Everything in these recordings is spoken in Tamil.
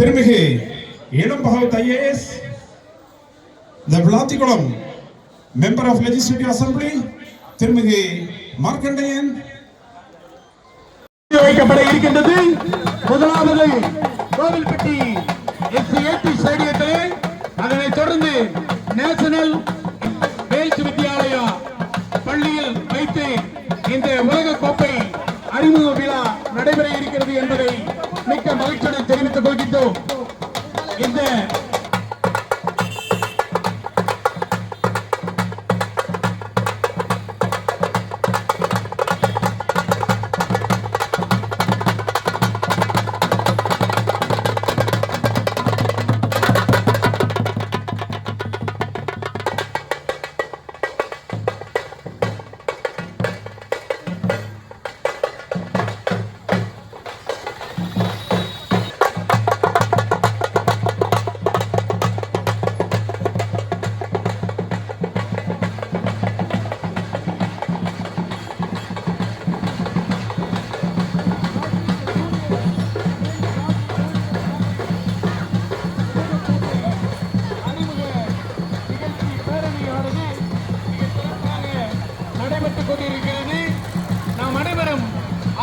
திருமிகு Ilam Bhagavath IAS. The Vilathikulam member of legislative assembly திருமிகு மார்க்கண்டையன். வைக்கப்பட இருக்கின்றது முதலாவது கோவில்பட்டி எஸ்சிஏடி ஸ்டேடியத்திலே. அதனைத் தொடர்ந்து நேஷனல் பேச்சு வித்யாலயா பள்ளியில் வைத்து இந்த உலக கோப்பை அறிமுக விழா நடைபெற இருக்கிறது என்பதை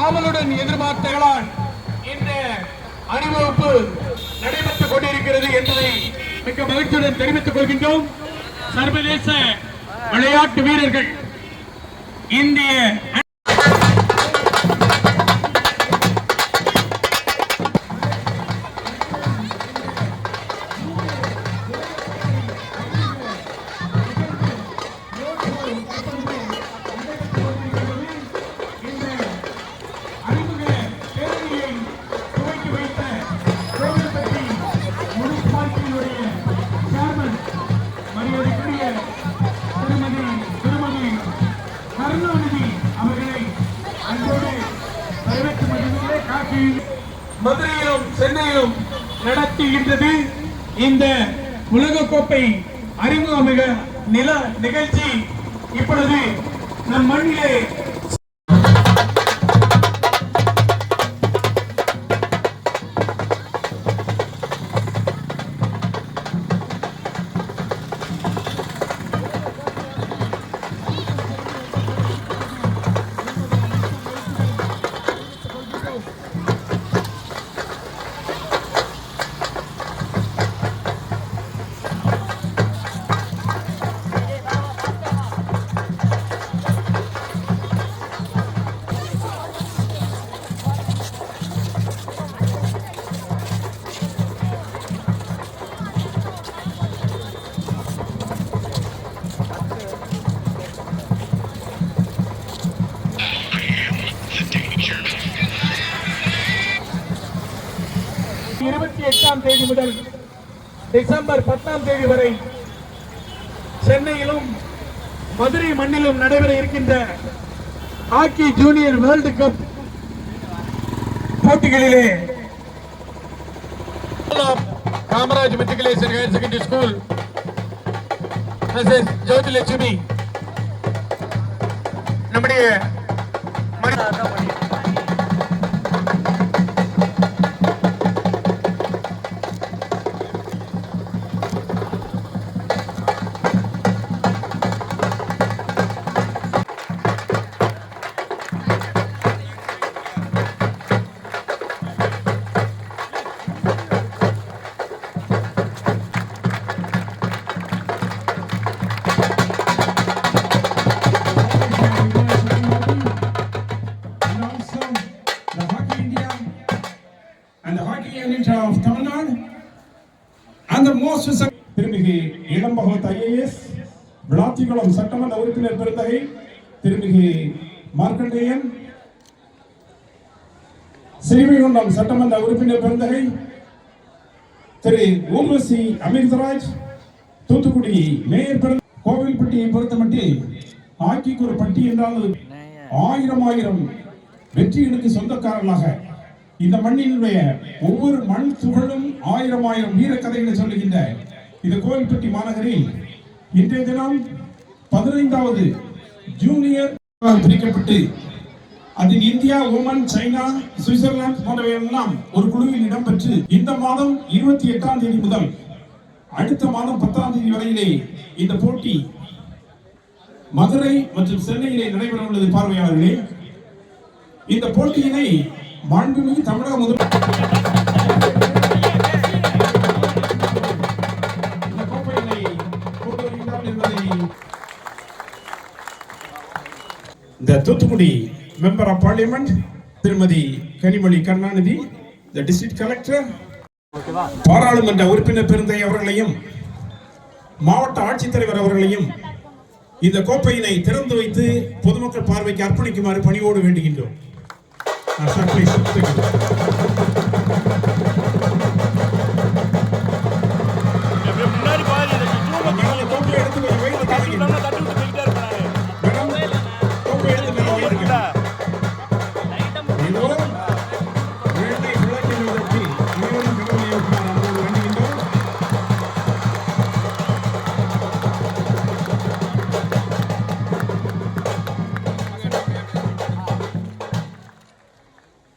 ஆவலுடன் எதிர்பார்த்தகளால் இந்த அணிவகுப்பு நடைபெற்றுக் கொண்டிருக்கிறது என்பதை மிக்க மகிழ்ச்சியுடன் தெரிவித்துக் கொள்கின்றோம். சர்வதேச விளையாட்டு வீரர்கள் இந்திய மாநாட்டை மதுரையிலும் சென்னையிலும் நடத்துகின்றது. இந்த உலகக்கோப்பை அறிமுக மிக நில நிகழ்ச்சி. இப்பொழுது நம் மண்ணிலே இருபத்தி எட்டாம் தேதி முதல் டிசம்பர் பத்தாம் தேதி வரை சென்னையிலும் மதுரை மண்ணிலும் நடைபெற இருக்கின்ற hockey junior world cup போட்டிகளிலே Kamaraj matriculation higher secondary school Mrs Jothi Lakshmi நம்முடைய and the most suc- திருமிகு இளம் ஐஏஎஸ் விளாத்திக்குளம் சட்டமன்ற உறுப்பினர் பெருந்தகை திருமிகு மார்க்கண்டேயன் ஸ்ரீவைகுண்டம் சட்டமன்ற உறுப்பினர் பெருந்தகை திரு ஊர்வசி அமிர்தராஜ் தூத்துக்குடி மேயர் பெரு கோவில்பட்டியை பொறுத்தமட்டில் ஹாக்கிக்கு ஒரு பட்டி என்றால் ஆயிரம் ஆயிரம் வெற்றிகளுக்கு சொந்தக்காரர்களாக. இந்த மண்ணினுடைய ஒவ்வொரு மண் துகளும் ஆயிரம் ஆயிரம் வீர கதைகளை சொல்லுகின்ற இந்த கோவில்பட்டி மாநகரில் இன்றைய தினம் பதினைந்தாவது ஜூனியர் பிரிக்கப்பட்டு அதில் இந்தியா ஓமன் சைனா சுவிட்சர்லாந்து போன்றவையெல்லாம் ஒரு குழுவில் இடம்பெற்று இந்த மாதம் இருபத்தி எட்டாம் தேதி முதல் அடுத்த மாதம் பத்தாம் தேதி வரையிலே இந்த போட்டி மதுரை மற்றும் சென்னையிலே நடைபெற உள்ளது பார்வையாளர்களே. இந்த போட்டியினை மாண்புமிகு தமிழக முதல் தூத்துக்குடி மெம்பர் ஆஃப் பார்லிமெண்ட் திருமதி Kanimozhi Karunanidhi the district collector பாராளுமன்ற உறுப்பினர் பெருந்தை அவர்களையும் மாவட்ட ஆட்சித்தலைவர் அவர்களையும் இந்த கோப்பையினை திறந்து வைத்து பொதுமக்கள் பார்வைக்கு அர்ப்பணிக்குமாறு பணியோடு வேண்டுகின்றோம்.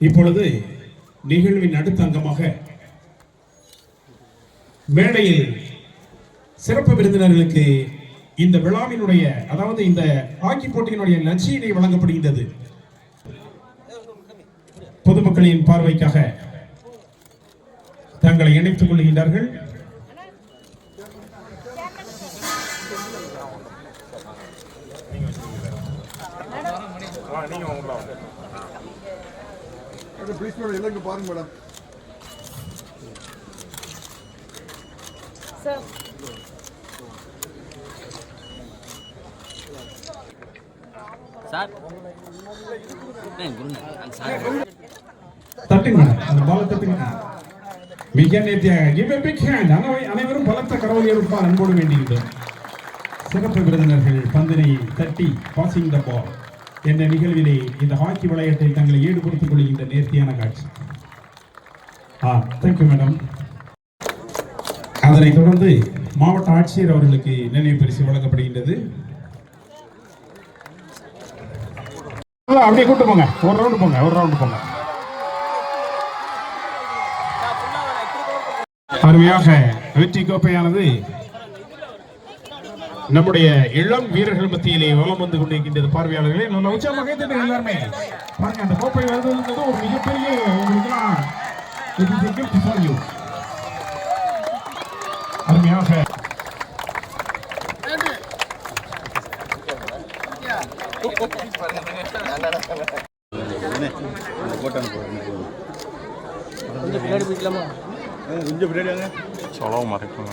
இப்பொழுது நிகழ்வின் அடுத்த அங்கமாக மேடையில் சிறப்பு விருந்தினர்களுக்கு இந்த விழாவினுடைய அதாவது இந்த ஹாக்கி போட்டியினுடைய நச்சீனை வழங்கப்படுகின்றது. பொதுமக்களின் பார்வைக்காக தங்களை இணைத்துக் கொள்கின்றார்கள். ப்ளீஸ் மேடம் எல்லாம் இங்கே பாருங்க மேடம் சார் அந்த சார் தட்டுங்க அந்த பால தட்டுங்க மிக நேர்த்தியாக அனை- அனைவரும் பலத்த கரவொலி எடுப்பார் அன்போடு வேண்டியிருந்தோம். சிறப்பு விருந்தினர்கள் பந்தினை தட்டி பாசிங் த பால் என்ற நிகழ்விலே இந்த ஹாக்கி விளையாட்டை தங்களை ஈடுபடுத்திக் கொள்கின்ற நேர்த்தியான காட்சி. ஆ தேங்க்யூ மேடம் அதனைத் தொடர்ந்து மாவட்ட ஆட்சியர் அவர்களுக்கு நினைவு பரிசு வழங்கப்படுகின்றது. அப்படியே கூட்டு போங்க. ஒரு ரவுண்டு போங்க ஒரு ரவுண்டு போங்க. அருமையாக வெற்றி கோப்பையானது நம்முடைய இளம் வீரர்கள் மத்தியிலே வலம் வந்து கொண்டிருக்கின்றது பார்வையாளர்களே. நல்ல உற்சாகமாக எல்லாருமே. பாருங்க அந்த கோப்பை வருதுன்றது ஒரு மிகப்பெரிய you. அருமையாக. கொஞ்சம் பின்னாடி கொஞ்சம் பின்னாடி Salam alaikum.